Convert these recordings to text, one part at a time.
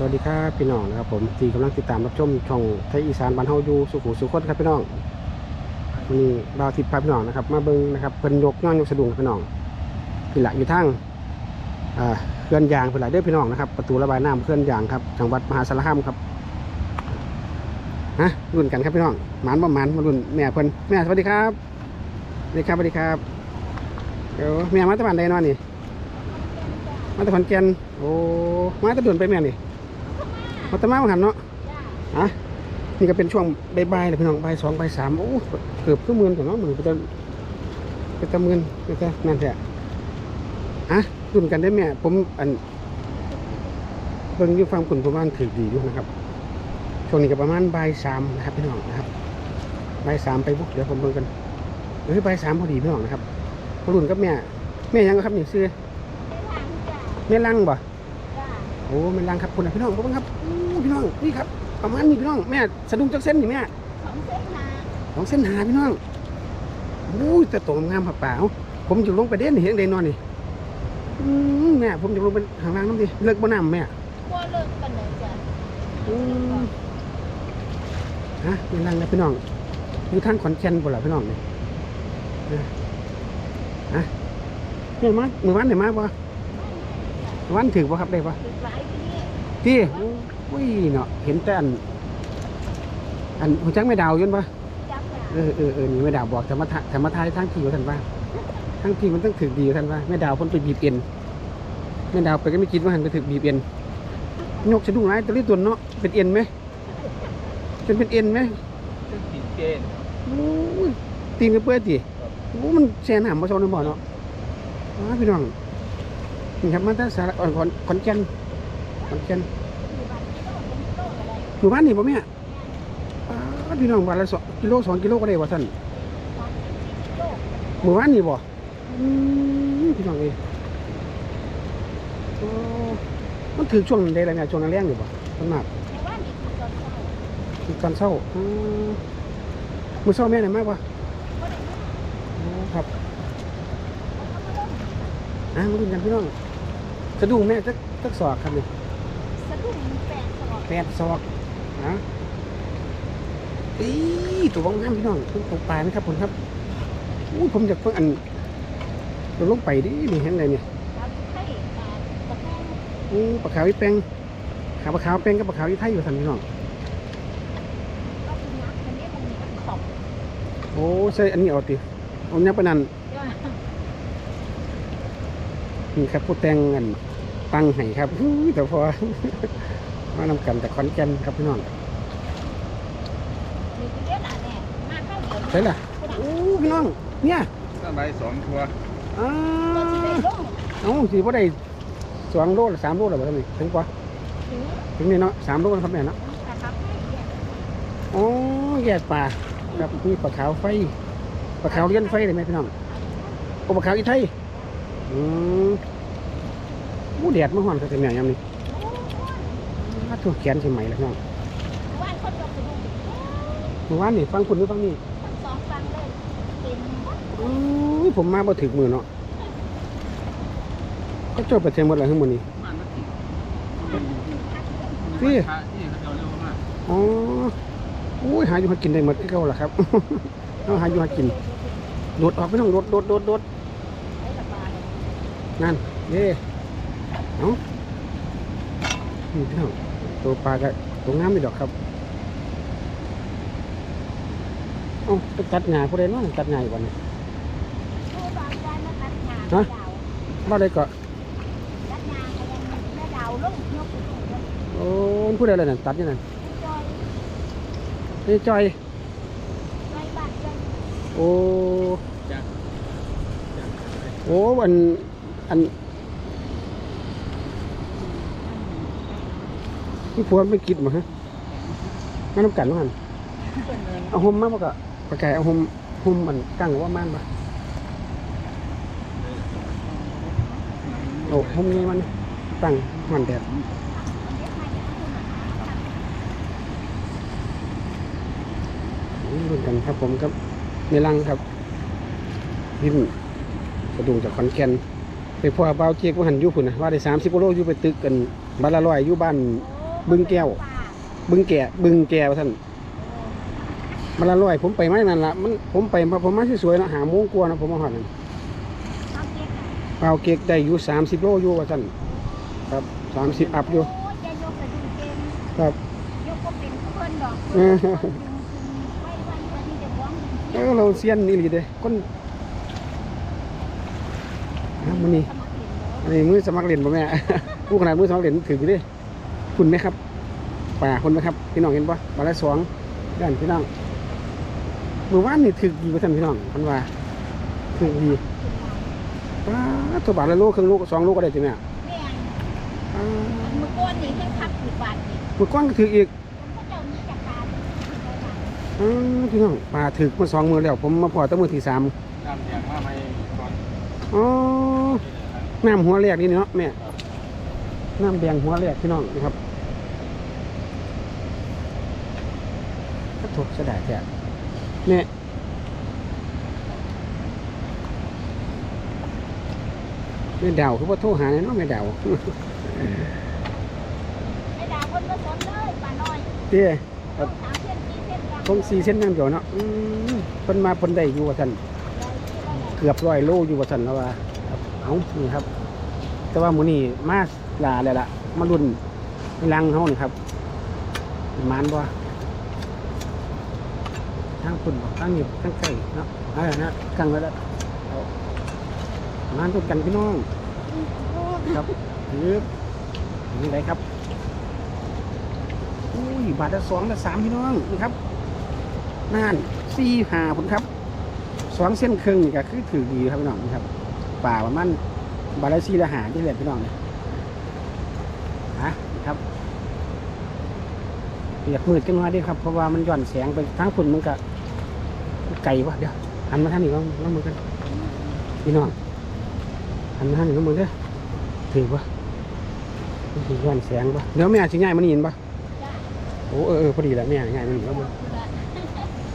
สวัสดีครับพี่น้องนะครับผมที่กำลังติดตามรับชมช่องไทยอีสานบ้านเฮาอยู่สุขุมสุขคนครับพี่น้องวันนี้บ่าวทิพย์พาพี่น้องนะครับ มาเบิ่งนะครับเพิ่นยกย่องยกสะดุ้งพี่น้องพี่หละอยู่ทางอ่าเขื่อนยางพี่ละเด้อพี่น้องนะครับประตูระบายน้ำเขื่อนยางครับจังหวัดมหาสารคามครับฮะรุ่นกันครับพี่น้องหมานบ่หมานมารุ่นแม่เพิ่นแม่สวัสดีครับสวัสดีครับสวัสดีครับเดี๋ยวแม่มาตะบ้านใดนอนนี่มาต่ขอนแกนโอ้มาต่เดือนไปแม่นี่ มาแต่มาบางหันเนาะอะนี่ก็เป็นช่วงบ่ายๆเลยพี่น้องบ่ายสองบ่ายสามโอ้เกือบครึ่งหมื่นถึงเนาะหมื่นไปจะไปจะหมื่นไปจะนั่นแหละอะรุ่นกันได้แม่ผมอันเบิ่งอยู่ฟังคุณประมาณถือดีอยู่นะครับช่วงนี้ก็ประมาณบ่ายสามนะครับพี่น้องนะครับบ่ายสามไปบุ๊กเดี๋ยวผมเบิ่งกันเฮ้ยบ่ายสามพอดีพี่น้องนะครับรุ่นกับแม่แม่ยังก็ครับนี่ซื้อแม่ลังบ่ โอ้แม่ลังครับคุณนะพี่น้องขอบคุณครับอู้พี่น้องนี่ครับประมาณนี้พี่น้องแม่สะดุ้งจักเส้นนี่แม่สองเส้นนาสองเส้นหาพี่น้องอู้ยแต่โตงามผักเปล่าผมจะลงไปเด่นเห็นเดนนอนนี่อืมแม่ผมจะลงไปข้างล่างน้ำดิเลิกบ่น้ำแม่กลัวเลิกกันเลยจ้ะอืมฮะแม่ลังนะพี่น้องอยู่ทางขอนแก่นบ่ล่ะพี่น้องนี่นะฮะเนี่ยมามือวันไหนมาบ่ วันถึงบ่ครับได้บ่ติดหลายที่นี่พี่อุ้ยเนาะเห็นแต่อัน อันหัวจักไม่ดาวอยันปะจับน่ะเออเออเออนี่ไม่ดาวบอกธรรมทาธรรมทายทั้งทีว่าท่านว่าทั้งทีมันต้องถึกดีว่าท่านว่าแม่ดาวเพ้นไปบีบเอ็นแม่ดาวไปก็ไม่คิดว่าหันไปถึกบีบเอ็นยกสะดุ้งไรตัวนี้ตัวเนาะเป็นเอ็นไหมเป็นเป็นเอ็นไหมติดเกณฑ์โอ้ยตีนกระเปื้อนจีโอ้มันแช่หนามมาชนในบ่อเนาะอ้าพี่น้อง นี่ครับมาตั้งสารอ่อนขอนขอนแก่นขอนแก่นอยู่บ้านนกิโลก็ได้อยู่บ่แม่พี่น้องวันละสองกิโลสองกิโลก็ได้วะท่านหมู่บ้านนี่บ่พี่น้องเอ้มันถือช่วงใดอะไรเนี่ยช่วงแรงอยู่บ่ต้นมากานนี่คือตอนเช้าคือตอนเช้ามือเช้าแม่ไหนมากบ่ก็ได้โอ้ครับอะมาดูกันพี่น้อง สะดุ้งแม่จักจักศอกครับนี่สะดุ้งแปดสลอดแปดศอกนะอีตัวบางงามพี่น้องเพิ่งตกปลาไหมครับผมครับอู้ผมอยากเพิ่งอันเราลงไปดินี่เห็นอะไรเนี่ยดาวที่ไทยอ่าตะแคงอู้ปลาขาวอีแปงขาวปลาขาวแปงกับปลาขาวอีไทยอยู่สันพี่น้องก็คือนักคนนี้มันมีนักขอบโอ้ใช่อันนี้เอาติเอาเนี้ยปะนันจ้ะนี่ครับผู้แต่งอัน ตั้งให้ครับอู้ยแต่พอมานำกันแต่ขอนแก่นครับพี่น้องมีคือเยอะหนาแน่มาเข้าเดือนใช่ล่ะอู้พี่น้อง เนี่ยถ้าใบสองตัวอ้าก็จะได้ลงเอ้าสิบ่ได้สองโลหรือสามโลหรือเปล่านี่ถึงปะถึงถึงนี่เนาะสามโลนะครับเนี่ยเนาะแต่ครับให้เนี่ยอ๋อแยกปลาครับมีปลาขาวไฟปลาขาวเลี้ยนไฟเลยไหมพี่น้องโอ้ปลาขาวอีไทยอืม อู้แดดมาห่อนครับแต่แม่ยามนี้ถ้าถูกแขนใช่ไหมล่ะพี่น้องว่านคนยกสะดุ้งเมื่อวานนี่ฟังคุณหรือฟังนี่ทั้งสองฟังเลยเต็มหมดอู้ผมมาบ่ถึงมือเนาะก็จบไปเต็มหมดแล้วทั้งหมดนี้มันไม่ติดพี่พระที่เขาจะเร็วมากอ๋ออุ้ยหาอยู่หากินได้หมดที่เขาล่ะครับเอาหาอยู่หากินโดดออกไม่ต้องโดดโดดโดดโดดให้ระบายนั่นเด้ เอานี่พี่น้องตัวปลาก็ตัวงามไม่ดอกครับเอาไปตัดหญ้าผู้ใดเน้องตัดหญ้าอยู่วันนี้ผู้บางใจมาตัดงานฮะดาวว่าได้ก็ตัดงานอะไรแม่ดาวลงยกไปลงเลยโอ้ผู้ใดอะไรนั่นตัดอยังไงจอยนี่จอยจอยบ้านจอยโอ้จากโอ้อันอัน นี่ผัวไม่คิดมาฮะมาน้ำกันมั้งหันเอาห่มมาบ่ก็ปลาไก่เอาห่มห่มมันกั้งหรือว่าม่านปะโอ้ห่มนี่มันตั้งมันแดดรุ่นกันครับผมครับในรังครับพิมกระดุงจากขอนแก่นไปพ่อเบาวเจี๊ยกว่าหันอยู่พุ่นนะว่าได้สามสิบกิโลอยู่ไปตึกกันบ้านละร้อยอยู่บ้านโอ้ บึงแก้ว บึงแก่บึงแก่ว่าท่านมันละร้อยผมไปไม่นั่นละมันผมไปมาผมมาสวยๆนะหาโมงกว่าเนะผมมาหอดนั่นเอาเก็บน่ะเปล่าเก๊กได้อยู่สามสิบโลอยู่ว่าท่านครับสามสิบอัพอยู่ครับเออเออดึงดึงไว้ไว้ไว้ที่จะบ้องดึงเออเราเซียนนี่เลีเด้คนมันนี่อันนี้มือสมัครเรียนป่ะแม่ผู้ขนาดมือสมัครเรียนถืออยู่เดิ คุณไหมครับป่าคนไหมครับ พี่น้องเห็นปะบาละสองด้านพี่น้องเมื่อวานนี่ถือดีกว่าท่านพี่น้องพันว่าถือดีป้าตัวบาทละโลครึ่งโลสองโลก็ได้จ้ะแม่แม่งอ่าอันเมื่อก่อนนี่แค่คับอยู่บาทนี่เมื่อก้อนก็ถืออีกพระเจ้ามีจักรการอ่าพี่น้องป่าถือมาสองมือแล้ว ผมมาพอตั้งมือที่สามน้ำแดงมาไหมก่อนอ๋อน้ำหัวแรกนี่เนาะแม่น้ำแดงหัวแรกพี่น้องนะครับ ก็ถูกเสยดายแท้เนี่ยไม่เดาคือว่าโทรหาเนี่ยเนาะไม่เดาไอ้ดาวคนมาสนเลยป่าน้อยเตี้ยต้องสามเส้นสี่เส้นกันคงสี่เส้นน้ำเดียวเนาะอืมเพิ่นมาเพิ่นได้อยู่ว่าท่านเกือบร้อยโลอยู่ว่าท่านแล้วว่าครับเอานี่ครับ แต่ว่ามื้อนี้มาลาแล้วล่ะมารุ่นลังเฮานี่ครับมานบ่ ทางคุณบอกทางนี้ทางใกล้เนาะเอะไรนะกังไว้แล้วมานต้นกันพี่น้องครับยึบนี่ไรครับอุ้ยบาทละสองละสามพี่น้องนี่ครับนั่นสี่หาผลครับสองเส้นครึ่งนี่ก็คือถือดีครับพี่น้องนี่ครับป่าประมาณบาทละสี่ละหาที่เหลือพี่น้องเนี่ยฮะครับอยกมืดกันมาดิครับเพราะว่ามันหย่อนแสงไปทั้งฝุ่นมันก็ ไกลวะเดี๋ยวหันมาทางนี้ลองลองมือกันพี่น้องหันมาทางนี้ลองมือเด้อถือปะมันถือย้อนแสงปะเดี๋ยวแม่ชิง่ายมันนี่เห็นปะโอ้เออเออพอดีแหละแม่ง่ายมันนี่แล้วมัน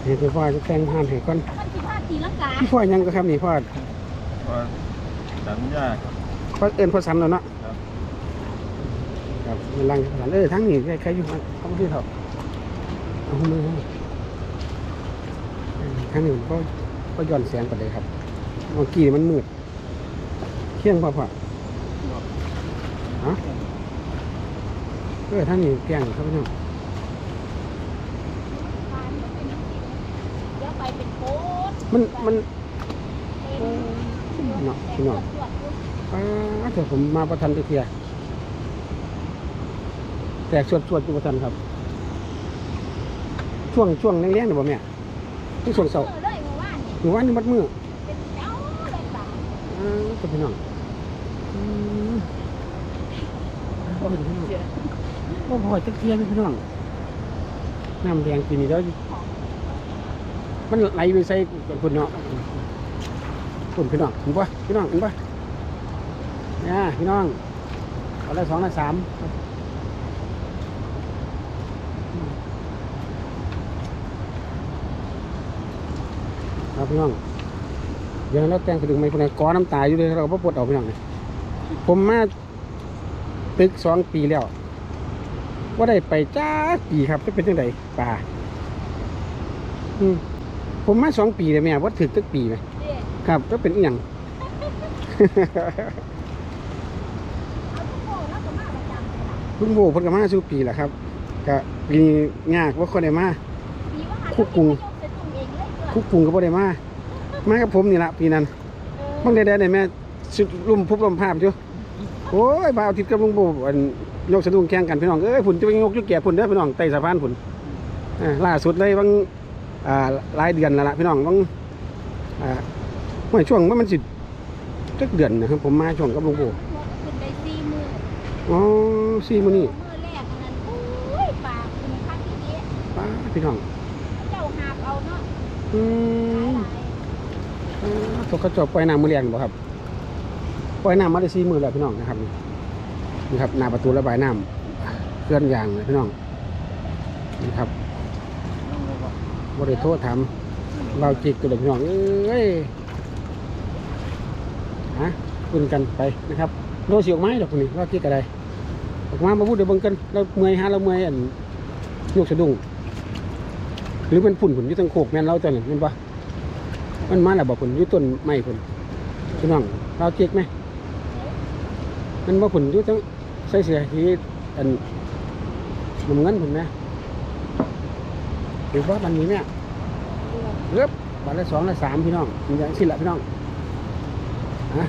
เห็นพ่อจะแต่งห้ามถือก่อนท่านที่พาตีลังกาพี่พ่อยังก็ครับนี่พ่อก็สัญญาพ่อเอิญพ่อซ้ำแล้วเนาะครับครับมันลังสันเออทั้งนี้ใครอยู่ข้างเขาที่เถอะเอามือ ทั้งนี้มันก็ก็ย้อนแสงไปเลยครับเมื่อกี้มันมืดเที่ยงพอพอฮะเออทั้งนี้แกงครับพี่น้องมันมันเนาะพี่น้องตรวจดูอ่าเดี๋ยวผมมาประทันไปเทียแตกสวดสวดอยู่ประทันครับ ช่วงช่วงแรงๆเนี่ยบ่แม่ ที่ช่วงเสาร์เออเลยเมื่อวานนี่มัดมือเป็นเจ้าเป่ะอ่าตัวพี่น้องอืมโอ้ยพี่น้องโอ้พอจะเทียนพี่น้องน้ำแดงปีนี้แล้วมันไหลไปใส่คุณเนาะคุณพี่น้องเห็นปะพี่น้องเห็นปะเนี่ยพี่น้องเอาละสองละสาม ครับพี่น้องเดี๋ยวเราแต่งกระดึงไม่คนไหนก้อน้ำตาอยู่เลยเราก็ปวดออกพี่น้องเลยผมมาตึกสองปีแล้วว่าได้ไปจ้าปีครับจะเป็นยังไงป่าอืมผมมาสองปีเลยแม่ว่าถึกตึกปีไหมเด็กครับก็เป็นอีหยังเอาทุกโมงแล้วก็มาประจำเลยล่ะเพิ่งโบเพิ่นก็มาสู่ปีแหละครับก็ปีนี้ยากว่าคนได้มาปีว่าหาคุกกุง คุดกกรุงก็บ่ได้มามากับผมนี่ละปีนั้นเออบางได้ได้แม่สุดลุ่มพุบลมภาพอยู่โอ้ยบ่าวอาทิตย์กับลุงโบอันยกสะดุ้งแข่งกันพี่น้องเอ้ยฝุ่นจะไปยกอยุกแก่ฝุ่นเด้อพี่น้องไต่สะพานฝุ่นอ่าล่าสุดเลยบางอ่าหลายเดือนแล้วล่ะพี่น้องบางอ่าเมื่อช่วงว่ามันสิจักเดือนนะครับผมมาช่วงกับลุงโบหัวก็ขึ้นไปสี่มืออ๋อสี่มื้อนี้มือแรกอันนั้นโอ้ยปากคุณคักที่นี้ป้าพี่น้อง เจ้าหาบเอาเนาะ อืมตกกระจกปล่อยน้ำมือแรงบ่ครับปล่อยน้ำมาได้สี่มือแล้วพี่น้องนะครับนี่ครับหน้าประตูระบายน้ำเคลื่อนยางเลยพี่น้องนี่ครับบริโทษถามเราจิกตัวเด็กพี่น้องเอ้ยฮะคุนกันไปนะครับโลสิออกไม้ดอกคนนี้เราจิกอะไรออกมามาพูดเดี๋ยวบิ่งกันเราเมื่อยฮะเราเมื่อยอันยกสะดุ้ง รือมันฝุ่นผุนอยู่ทางโคกแม่นเราตัวนี้มันปะมันมาแล้วบอกผุนอยู่ต้นไม้ผุนพี่น้องเราเจ๊กไหมมันว่าผุนอยู่ทั้งใส่เสียที่อันนำเงินผุนไหมหรือว่ามันนี้เนี่ยเรือบาทละสองละสามพี่น้องมันจะสิ้นละพี่น้องฮะ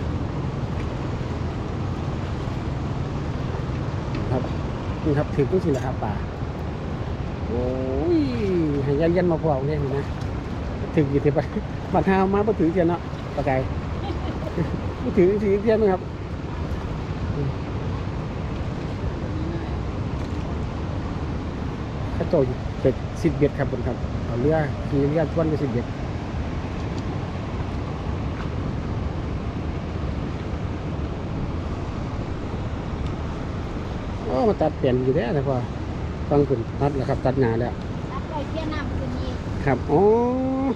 ครับนี่ครับถือกุ้งสิละครับป่า อ้ยห้ยันยันมาพอเนี่ยนะถึงกี่เทียบไปบัตรหามาบ่ถือเทียนเนาะปากไก่บ่ถือสีเทียนนะครับข้าเจ้าเป็ดสิบเบ็ดครับผมครับเอาเรือขี่เรือทวนไปสิบเบ็ดโอ้มาตัดเปลี่ยนอยู่แล้วแต่อ ฟังคุณตัดแล้วครับ ตัดงานแล้วรับได้เที่ยน้ำคืนนี้ครับอ๋อ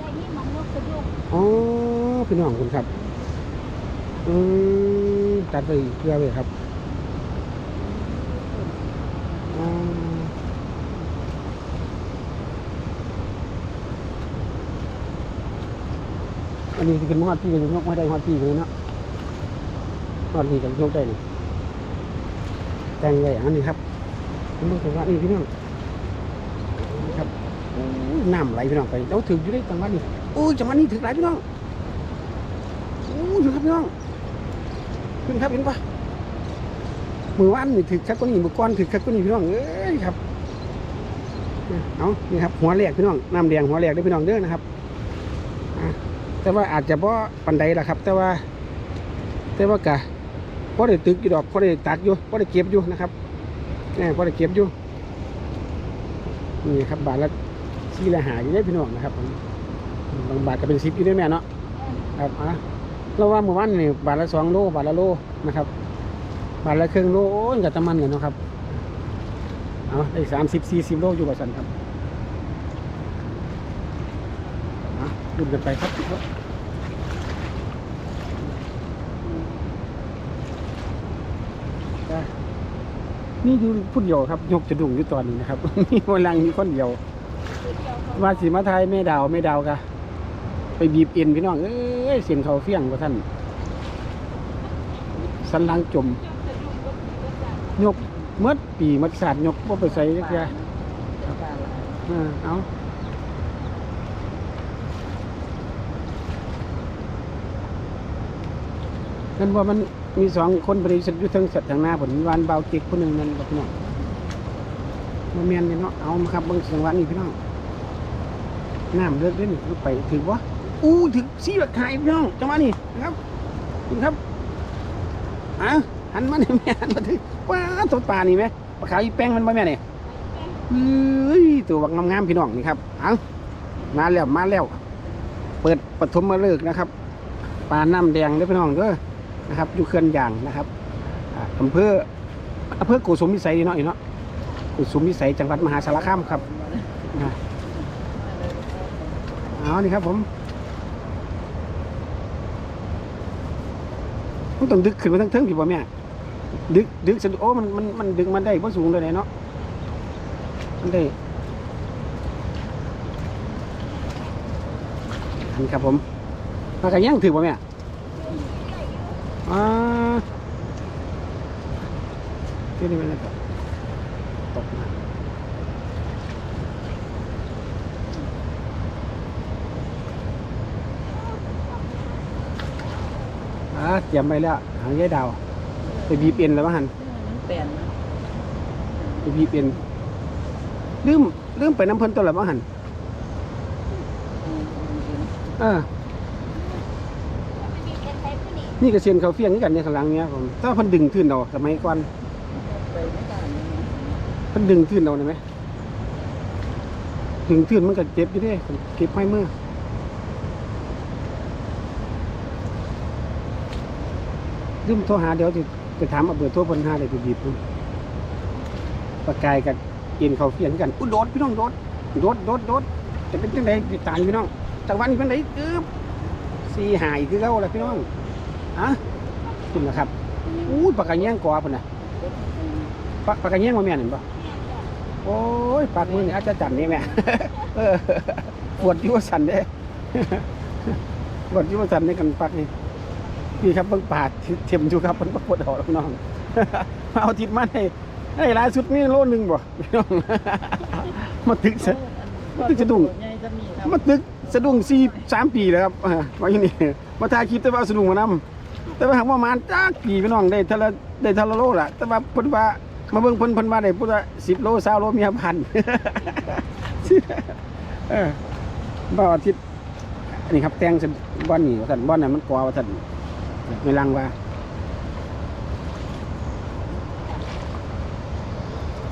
ได้ที่มองนกกระดุกอ๋อพี่น้องคุณครับอืมตัดไปเพื่อเลยครับอ๋ออันนี้คือเป็นหอดพี่กันยกไม่ได้หอดพี่เลยเนาะหอดพี่กันยกได้นี่แต่งไว้อันนี้ครับ ผมต้องบอกว่านี่พี่น้องครับโอ้ยน้ำไหลพี่น้องไปเราถึงอยู่ได้จังหวัดนี้โอ้ยจังหวัดนี้ถึงไหลพี่น้องโอ้ยครับพี่น้องขึ้นครับเห็นปะมือว่านนี่ถึกคักก็นี่มือก้อนถึกคักก็นี่พี่น้องเอ้ยครับเอานี่ครับหัวแหลกพี่น้องน้ำแดงหัวแหลกได้พี่น้องเด้อนะครับแต่ว่าอาจจะเพราะปันใดล่ะครับ แต่ว่า แต่ว่ากะเพอได้ตึกอยู่ดอกเพอได้ตัดอยู่เพอได้เก็บอยู่นะครับ แหมพอได้เก็บอยู่นี่ครับบาทละสี่ละหาอยู่ได้พี่น้องนะครับบางบาทก็เป็นสิบอยู่ได้แม่เนาะครับอะเราว่าเมื่อวานนี่บาทละสองโลบาทละโลนะครับ บาทละครึ่งโลโอ้ยกับตะมันเลยเนาะครับเอาได้สามสิบสี่สิบโลอยู่กับสันครับอะดุนกันไปครับ นี่ดูพูดเดียวครับ ยกจะดุงอยู่ตอนนี้นะครับ มีพลังมีคนเดียวว่าสีมาไทยไม่ดาวไม่ดาวกะไปบีบเอ็นพี่น้องเอ้ยเสียงเขาเฟี้ยงกว่าท่าน สันหลังจม ยกเมื่อปีมัดสาดยกว่าไปใส่ยักยาเออเอาฉันว่ามัน มีสองคนบริสุทธิ์อยู่เทั้งสัตว์ทางหน้าผลวานเบาเจ็กคนหนึ่งนั่นบอกพี่น้องมาเมียนเนี่ยเนาะเอามาครับเบิ่งสังวะนี้พี่น้องน้ำเลิกเล่นไปถึงวะอู้ถึงสี่หลักขายพี่น้องจังหวะนี้นะครับคุณครับอะหันมาเนี่ยแม่หันมาถึงว้าตัวปลานี่ไหมปลาขาวอีแป้งมันบ่แม่เนี่ยเอ้ยตัวบักงามๆพี่น้องนี่ครับเอามาแล้วมาแล้ว เปิดปฐมฤกษ์นะครับปลาน้ำแดงเด้พี่น้องเด้อ นะครับอยู่เขื่อนยางนะครับอำเภออำเภอโกสุมพิสัยนี่เนาะอีเนาะโกสุมพิสัยจังหวัดมหาสารคามครับนะเอานี่ครับผมมันต้องดึกขึ้นมาทั้งเทิงพี่บ่แม่ดึกดึกสะดุโอ้มันมันมันดึงมันได้เพราะสูงเลยเนาะมันได้อันนี้ครับผมมากระย่างถือป่ะแม่ อ่าที่นี่เป็นอะไรต่อตกมาอ่าเตรียมไปแล้ว หางยายดาว ไปบีบเอ็นแล้วมั้งหันเปลี่ยนไปบีบเอ็นลืมลืมไปน้ำเพิ่นตัวและมั้งหันเออมีเอ็นไป นี่ก็เซียนเขาเฟี้ยงกันในข้างหลังเนี้ยผมถ้าพิ่นดึงขึ้นเอาสมัยก่อนพิ่นดึงขึ้นเอาได้ไหมดึงขึ้นมันก็เจ็บอยู่ด้เก็บไม้มือลืมโทรหาเดี๋ยวจะไปถามเอาเบอร์โทรพิ่นห้าเลยไปบีบพิ่นปากกายกับเอ็นเขาเฟี้ยงกันอุ้ยโดดพี่น้องโดดโดดโดดโดดจะเป็นจังไดติดตามพี่น้องจังหวะนี้เป็นไดกึบสี่หายคือเก่าแหละพี่น้อง อะขึ้นแล้วครับอู้ยปากกาแย่งกอพุ่นน่ะปากปากกระเงี้ยงมาแม่นเห็นปะโอ้ยปากมือนี่อาจจะจันนี่แม่เออปวดที่ว่าสันเด้ปวดที่ว่าสันในกันปักนี่พี่ครับเบิ่งปาดเทียมอยู่ครับมันปวดออกแล้วพี่น้องมาเอาทิศมาให้ให้หลายสุดมีโลนึงบ่พี่น้องมาตึกซะมันจะดุ้งใหญ่จะมีครับมาตึกสะดุ้งสี่สามปีแล้วครับอ่ามาอยู่นี่มาถ่ายคลิปแต่ว่าสะดุ้งมานำ แต่ว่าหากว่าประมาณจักปีพี่น้องได้ทาละได้ทาละโลล่ะ แต่ว่าเพิ่นว่ามาเบิ่งเพิ่นเพิ่นว่าได้พุทธสิบโลสาวโลมีพันเออบ่าวอาทิตย์อันนี้ครับแตงสร็จบ้านนี่ว่าท่านบ้านนั้นมันกว่าว่าท่านไม่ลังว่า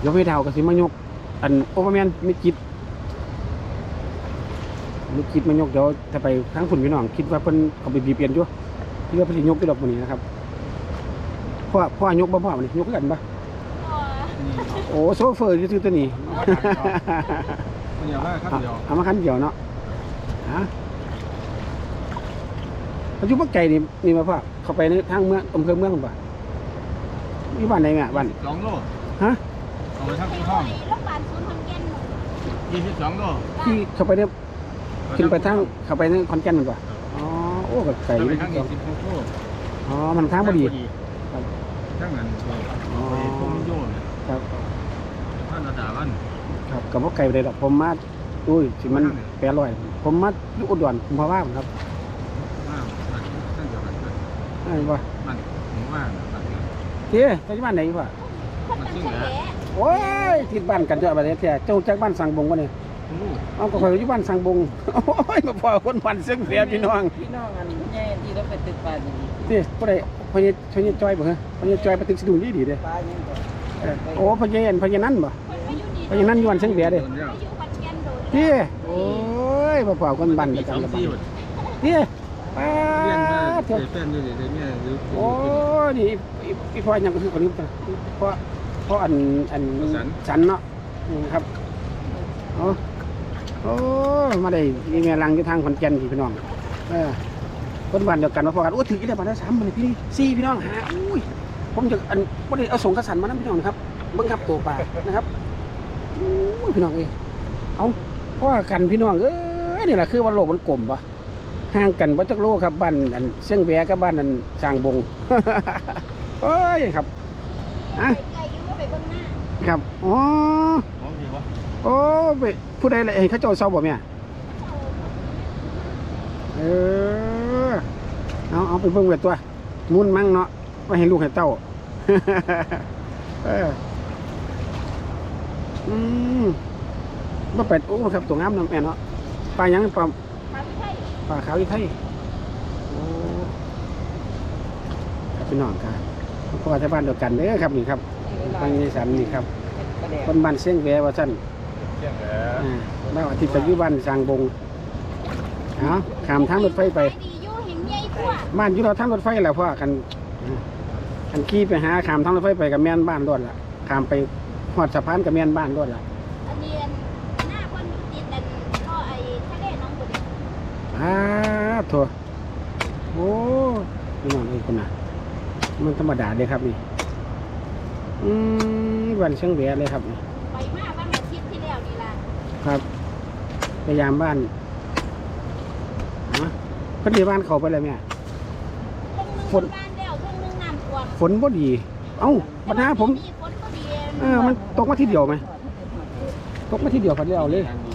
เดี๋ยวไปเท่าก็สิมายก อันโอเปอร์แมนไม่จิตลูกคิดมายกเดี๋ยวถ้าไปทั้งคุณพี่น้องคิดว่าเพิ่นเขาไปบีเปลี่ยนอยู่ คิดว่าเพิ่นสิยกไปดอกมื้อนี้นะครับพ่อพ่อยกบ่พ่อมื้อนี้ยกคือกันบ่นี่โอ้โซเฟอร์ซื่อๆตัวนี้มันเดียวมากครับเดียวเอามาคันเดียวเนาะฮะปัจจุบันไก่นี่นี่มาพ่อเข้าไปในทางเมืองอำเภอเมืองบ่อยู่บ้านไหนแม่บ้านสองโลฮะเอาไปทั้งไปห้องโรงพยาบาลศูนย์ขอนแก่นยี่สิบสองโลที่เข้าไปเนี่ยขึ้นไปทางเข้าไปในขอนแก่น นั่นบ่อ๋อโอ้ก็ไก่ไปนี่ทั้งยี่สิบหกโลอ๋อ มันทางบ่ดี ครับทั้งนั้นอ๋อ ไปพุ่งโยนครับ ท่านระดาวัน ครับกับว่าไก่ไปเลยหรอกผมมาอุ้ยสิมันแปดร้อย ผมมาอยู่อุดรคุมภาวะครับมากท่านเดียวกันไอ้บ่มันผมว่าเจ๊เจ้าที่บ้านไหนวะคนมันเฉลโอ้ยที่บ้านกันเจ้าอะไรเจ้าเจ้าจากบ้านสังบงวะเนี่ย เอาก็คอยอยู่บ้านสังบงโอ้ยมาพอคนบ้านเสียงเสียพี่น้องพี่น้องอันใหญ่ที่เราไปตึกปลาอย่างนี้นี่บ่ได้พญพญจอยบ่ฮะพญจอยไปตึกสะดุงดีดีเด้ปลายังก่อนเออโอ้พญอันพญนั่นบ่คนไม่อยู่นี่พญนั่นอยู่บ้านเสียงเสียเด้ไปอยู่ขอนแก่นโดนเจ๊โอ้ยมาพอคนบ้านปีประสองจำสี่เจ๊ป้าเรียนมาเถอะแฟนอยู่ในเนี่ยหรือโอ้นี่อีอีพ่อยังก็คือคนนี้ตัวเพราะเพราะอันอันสันเนาะอืมครับโอ้ โอ้มาได้มีแม่ลังอยู่ทางขอนแก่นพี่พี่น้องเออคนบ้านเดียวกันมาพอกันโอ้ถือกี่ได้บ้านละสามมันพี่สี่พี่น้องหาอุ้ยผมจะอันบ่ได้เอาส่งกระสันมานะพี่น้องนะครับเบิ่งครับตัวปลานะครับอุ้ยพี่น้องเอ้ยเอาพ่อกันพี่น้องเอ้ยนี่แหละคือว่าโลกมันกลมปะห่างกันวัจักโลครับบ้านอันเชียงแหวกับบ้านอันสร้างบงโอ้ยครับอะไกลอยู่ก็ไปเบิ่งหน้าครับอ๋อของดีวะโอ้ไป ผู้ใดละเองเขาเจ้าเศร้าบ่แม่เออเอาเอาไปเบิ่งเวทตัวมุนมั่งเนาะไว้ให้ลูกให้เต้าเอออืมบ่เป็ดโอ้ครับตัวงามเนาะแม่เนาะปลาหยังปลาทำใช่ปลาขาวอีไทยโอ้ครับพี่น้องครับเพราะว่าที่บ้านเดียวกันเด้อครับนี่ครับทางนี้สันนี่ครับกระแดคนบ้านเสียงแวว่าสั้น เที่ยงแล้วอ่าบ้านอาทิตย์ไปอยู่บ้านสร้างบงเอาขามทางรถไฟไป ดีอยู่เห็นใหญ่กว่าบ้านอยู่เราทางรถไฟแหละพ่อกันอ่ากันขี่ไปหาขามทางรถไฟไปกับแม่นบ้านรวดละขามไปหอดสะพานกับแม่นบ้านรวดละอันนี้หน้าคนติดแต่พ่อไอ้ทะเลน้องบุญอ้าโถโอ้พี่น้องเอ้ยคนน่ะ มันธรรมดาเลยครับนี่ อืมบ้านเชียงแหวเลยครับนี่ไปมาวันอาทิตย์ที่แล้วนี่ล่ะ ครับพยายามบ้านฮะเพิ่นที่บ้านเขาไปเลยแม่เครื่องนึงบ้านแล้วเครื่องนึงน้ำท่วมฝนบ่ดี เอ้าปัญหาผมฝนก็ดีเออมันตกมาทีเดียวไหม ตกมาทีเดียวพันเดียวเลยมี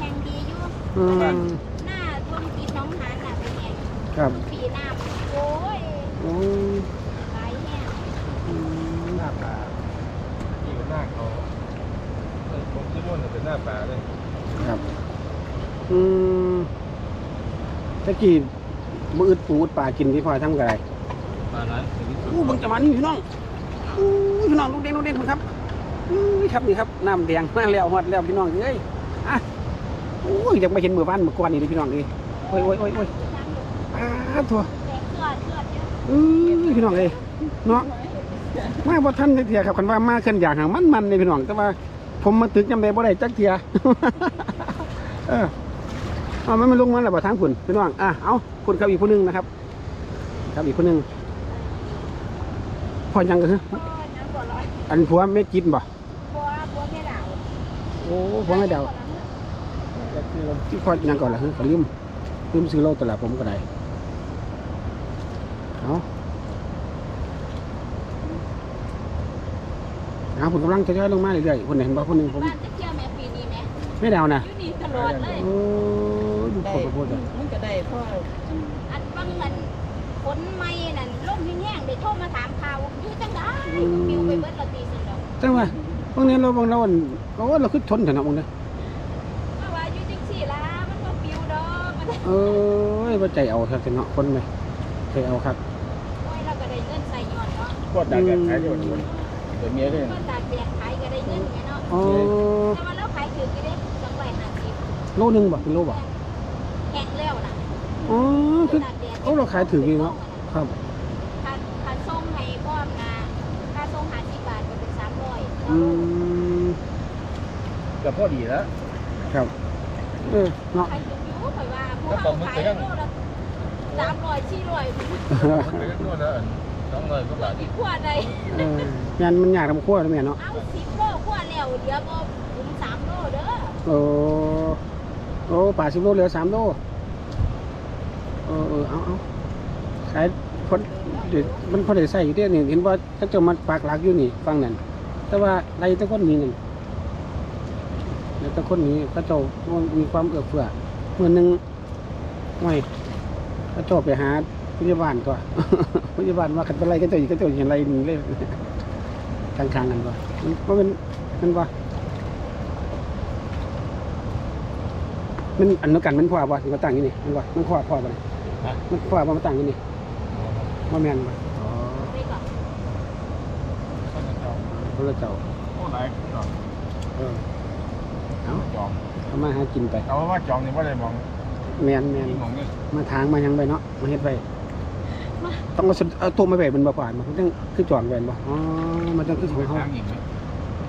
แห่งดีอยู่อืมหน้าท่วมติดน้องหานน่ะเป็นไงครับ ปีน้ำโอ้ย อืม หลายแห่ง อืม หน้าป่าที่เป็นหน้าเขาเออผมที่มุ่นเป็นหน้าป่าเลย ครับ อืมตะกี้มืออึดปูอึดป่ากินที่พ่อทำกันไรป่าไหนถึงที่สุดอู้เบังจังหวะนี้พี่น้องอู้พี่น้องลูกเด่นลูกเด่นคุณครับอู้ยครับนี่ครับน้ำแดงมาแล้วฮอดแล้วพี่น้องเอ้ยอะอู้ยอยากมาเห็นมือบ้านเมื่อก่อนนี่เลยพี่น้องเลยโอ้ยโอ้ยโอ้ยโอ้ยอ้าทัวแต่เกิดเกิดเยอะอือพี่น้องเลยเนาะมาบ่ทันจักเทียครับคันว่ามาเคลื่อนอย่างหางมันมันเลยพี่น้องแต่ว่า ผมมาตึกจำได้บ่ได้จักเทีย เออ เอามันมันลงมาแล้วบ่ทางพุ่นพี่น้องอะเอาพุ่นครับอีกผู้หนึงนะครับ ครับอีกผู้หนึงพอยังก็คือโอ้ยน้ำบ่อร้อยอันผัวไม่กินบ่บัวบัวแม่ดาวโอ้ผัวไม่เดาที่พอยังก่อนล่ะฮะก็ลืมลืมซื้อเหล้าตลาดผมก็ได้เอาเอาผมกำลังจะย่อยๆลงมาเรื่อยๆคนไหนเห็นบ่คนหนึ่งผมบ้านจะเที่ยวแม่ปีนี้ไหมไม่เดานะอยู่นี่ตลอดเลยโอ้ยดู ได้คนมาพูดเลยมันก็ได้เพราะอันบางอันฝนไม่นั่นลมแห้งๆได้โทรมาถามข่าวอยู่จังได้บิวไปเบิดละตีสินดอกจังว่าพวกนี้เราบางเราอันโอ้เราคือทนเถอะนะมึงนะเพราะว่าอยู่จังสี่ละมันก็บิวดอกมันเอ้ยว่าใจเอาครับเนาะคนไหมใจเอาครับโอ้ยเราก็ได้เงินใส่ยอดเนาะก็ตากแดดขายอยู่คนเดี๋ยวเมียด้วยก็ตากแดดขายก็ได้เงินไงเนาะอ๋อแต่ว่าเราขายถือกี่ได้สองร้อยห้าสิบโลหนึงบ่เป็นโลบ่แข็งแล้วนะ อ๋อคือตากแดดโอ้เราขายถือดีเนาะครับค่าค่าส่งให้พร้อมนะค่าส่งห้าสิบบาทก็เป็นสามร้อยอืมก็พอดีแล้วครับเออเนาะขายอยู่อยู่ข่อยว่าพวกเราขายโลละสามร้อยสี่ร้อยมันไปกันนู่นแล้วสองร้อยกว่าบาทอีกขวดใดเอองานมันยากทำขั้วนะแม่เนาะเอาสิบโลขวดแล้วเดี๋ยวก็ถึงสามโลเด้อโอ้โอ้ป่าสิบโลเหลือสามโลเออเออเอาเอาขายคนเดี๋ยวมันพอได้ใส่อยู่เด้นี่เห็นว่าเขาเจะมาปากหลักอยู่นี่ฟังนั่นแต่ว่าไรตะคนนี้นั่นแล้วตะคนนี้เขาเจ้ามีความเอื้อเฟื้อเมื่อหนึงไม่ก็โจไปหาพยาบาลก่อนพยาบาลว่าขันเป็นไรก็เจะอีกก็เจะอย่างไรนี่เลยทางทางๆกันว่ามันเป็นมันว่ามันอันนู้นกันมันพ่อบ่ที่มาตั้งอยู่นี่มันว่ามันพ่อพ่อ บ่นี่มันพ่อบ่มาตั้งอยู่นี่บ่แม่นบ่อ๋อไปก่อนคนละเจ้าโอ้หลายจองเออเอาจองเอามาหากินไปเอาว่าจองนี่ว่าได้มองแม่นแม่นมองนี่มาทางมายังไปเนาะมาเฮ็ดไว้ต้องเอาสเอาตัวมาไว้มันบ่ผ่านมันต้องคือจองไว้บ่อ๋อมันต้องคือของเขาทางอีกไหม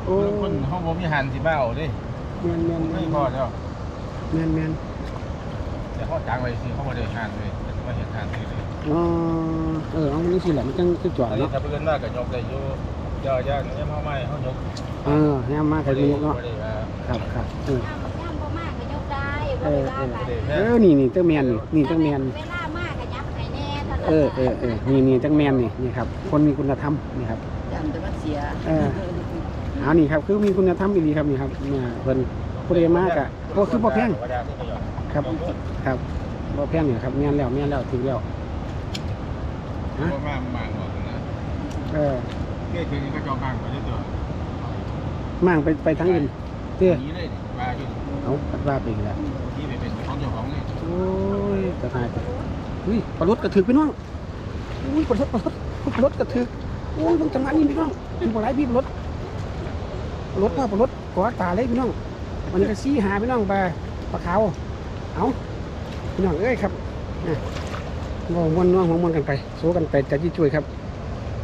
โอ้คนเขาบ่มีหันสิบ้าเอาดิแม่นแม่นไม่แม่นพอแล้วแม่นแม่นแต่เขาจางไว้สิเขาบ่ได้หันเลย มาเห็นหันเลยอ๋อเออเอานี่สิแหละมันจังคือจอดอันนี้เนาะถ้าเพิ่นมากก็ยกได้อยู่ย่อย่านเนี่ยเฮาไม่เฮายกเออยามมากก็ยกเนาะบ่ได้ว่าครับครับเออ ย่ามย่ามบ่มากก็ยกได้เอบ่อได้ว่าเออไปเออนี่นี่จังแมนนี่นี่จังแมนเวลามากก็ยับให้แน่เท่านั้นเออเออเออนี่นี่จังแมนนี่นี่ครับคนมีคุณธรรมนี่ครับ จำแต่มันเสียเออ เอานี่ครับคือมีคุณธรรมดีครับนี่ครับเนี่ยเพิ่นผู้ใดมากอะก็คือบ่แพงบ่ได้ที่ก็ยอมครับ ครับ บ่แพงนี่ครับแม่นแล้วแม่นแล้วถึงแล้วฮะบ่มาหมางหมดนะเออเที่ยคืนนี้ก็จองบ้างบ่ได้ตัวมั่งไปไปทางอื่นเด้อนี้เลยว่าอยู่เอาปัดว่าไปอีกแล้วที่ไปเป็นของเจ้าของนี่โอ้ยกระทายไปอุ้ยปลารถกระถึกพี่น้องอุ้ยปลารถปลารถปลารถกระถึกโอ้ยต้องจังหวะนี้พี่น้องมีปลาไหลพี่ปลารถปลารถพ่อปลารถกอตาเลยพี่น้องวันนี้ก็ซี่หาพี่น้องปลาปลาขาวเอา พี่น้องเอ้ยครับอะมองวนน้องหัวมวนกันไปสู้กันไปจะยี่ช่วยครับ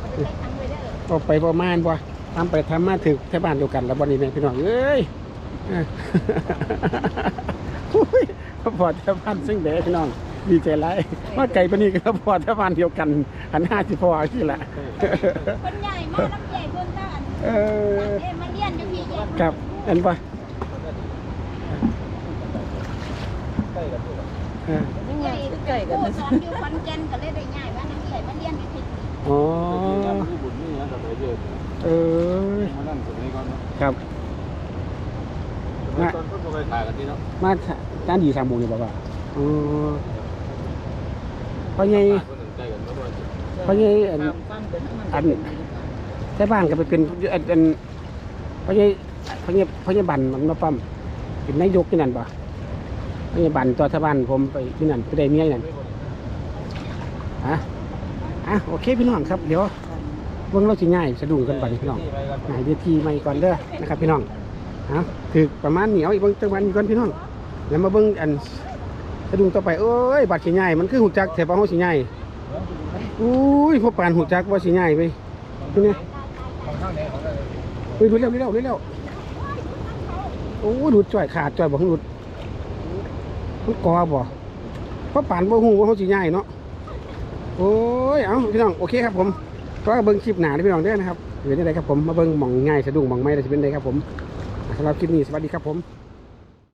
บ่ได้ทำไว้เด้อออกไปประมาณบ่ทำไปทำมาถึงแถวบ้านเดียวกันแล้ววันนี้แม่พี่น้องเอ้ยอะอุ้ยพอแถวบ้านซึ่งเด้พี่น้องดีใจไรว่าไก่ปานนี้ก็พอแถวบ้านเดียวกันหันหน้าสิพอที่ละคนใหญ่มาน้ำใหญ่เพิ่นก็อันเออเอ้ยมาเรียนอยู่พี่แยกครับเห็นปะใกล้กั นตัวเออใหญ่ใกล้กันผู้นะสอนอยู่ขอนแก่นก็เลยได้ย้ายมาน้ำใหญ่มาเรียนอยู่พี่อ๋อที่บุญนี่นะแต่ไปเยอะเออมานั่งตรงนี้ก่อนเนาะครับตอนก็เคยถ่ายกันที่เนาะมาด้านดีสามโมงอยู่ป่าวะอ๋อเพราะไงคนหนึ่งใกล้กันเมื่อวันเพราะไงอันฟังเป็นมันอันใช้บ้านก็ไปเป็นอันอันเพราะไงเพราะไงเพราะไงบันมันมาปั๊มเป็นนายกที่นั่นปะเพราบันตัวทบ้านผมไปที่นั่นไปได้เมียที่นั่นฮะอะโอเคพี่น้องครับเดี๋ยวเบิ่งเราสิง่ายสะดุ้งกันไปพี่น้องหายเวทีใหม่ก่อนเด้อนะครับพี่น้องเอาถือประมาณเหนียวอีกบิ้งจังหวันอีก่อนพี่น้อง แล้วมาเบิ้องอันสะดุ้งต่อไปเอ้ยบัตรสีใหญ่มันคือหูจักแถบ้านเฮาสีใหญ่อุ้ยพวกปานหูจักว่าสีใหญ่ไปนี่เนี่ยอุ้ยดูเร็วดูเร็วดูเร็วโอ้ดูดจ่อยขาดจ่อยบอกดูด มันกอบ่เพราะปานบ่หูว่าเขาสีใหญ่เนาะโอ้ยเอาพี่น้องโอเคครับผมก็เบิ้งคลิปหนาพี่น้องได้นะครับเห็นได้ครับผมมาเบิ้งมองง่ายสะดุ้งมองไม่ได้จะเป็นได้ครับผมสำหรับคลิปนี้สวัสดีครับผม